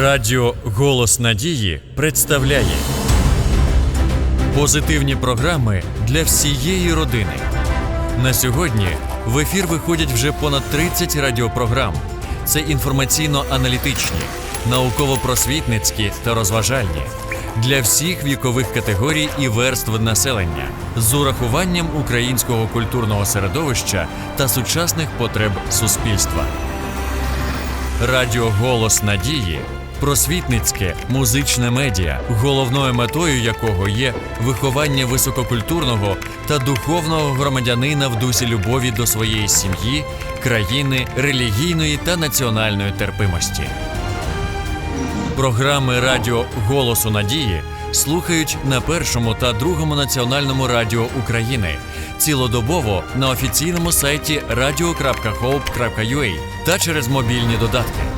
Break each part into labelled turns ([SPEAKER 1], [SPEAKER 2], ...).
[SPEAKER 1] Радіо Голос Надії представляє позитивні програми для всієї родини. На сьогодні в ефір виходять вже понад 30 радіопрограм. Це інформаційно-аналітичні, науково-просвітницькі та розважальні для всіх вікових категорій і верств населення з урахуванням українського культурного середовища та сучасних потреб суспільства. Радіо Голос Надії просвітницьке музичне медіа, головною метою якого є виховання висококультурного та духовного громадянина в дусі любові до своєї сім'ї, країни, релігійної та національної терпимості. Програми Радіо Голосу Надії слухають на першому та другому національному радіо України цілодобово на офіційному сайті radio.hope.ua та через мобільні додатки.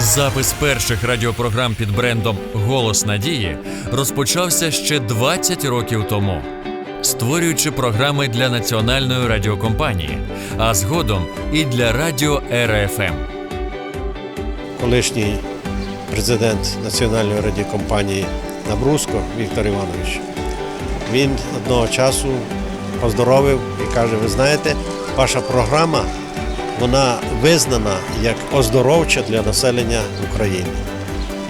[SPEAKER 1] Запис перших радіопрограм під брендом Голос Надії розпочався ще 20 років тому, створюючи програми для національної радіокомпанії, а згодом і для радіо РФМ.
[SPEAKER 2] колишній президент Національної радіокомпанії Набруско Віктор Іванович. Він одного часу поздоровив і каже: ви знаєте, ваша програма вона визнана як оздоровча для населення України.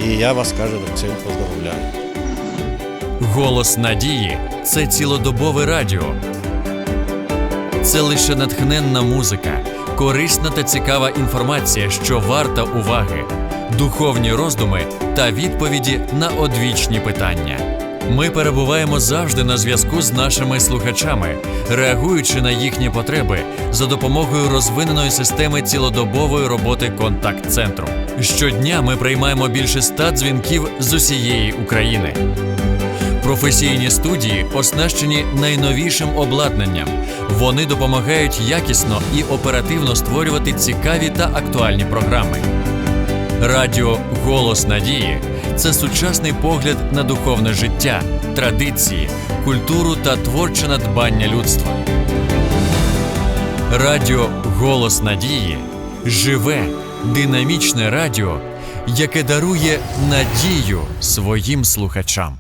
[SPEAKER 2] І я вас над цим поздоровляю.
[SPEAKER 1] Голос надії це цілодобове радіо. Це лише натхненна музика, корисна та цікава інформація, що варта уваги, духовні роздуми та відповіді на одвічні питання. Ми перебуваємо завжди на зв'язку з нашими слухачами, реагуючи на їхні потреби за допомогою розвиненої системи цілодобової роботи контакт-центру. Щодня ми приймаємо більше ста дзвінків з усієї України. Професійні студії оснащені найновішим обладнанням. Вони допомагають якісно і оперативно створювати цікаві та актуальні програми. Радіо Голос Надії це сучасний погляд на духовне життя, традиції, культуру та творче надбання людства. Радіо Голос Надії живе, динамічне радіо, яке дарує надію своїм слухачам.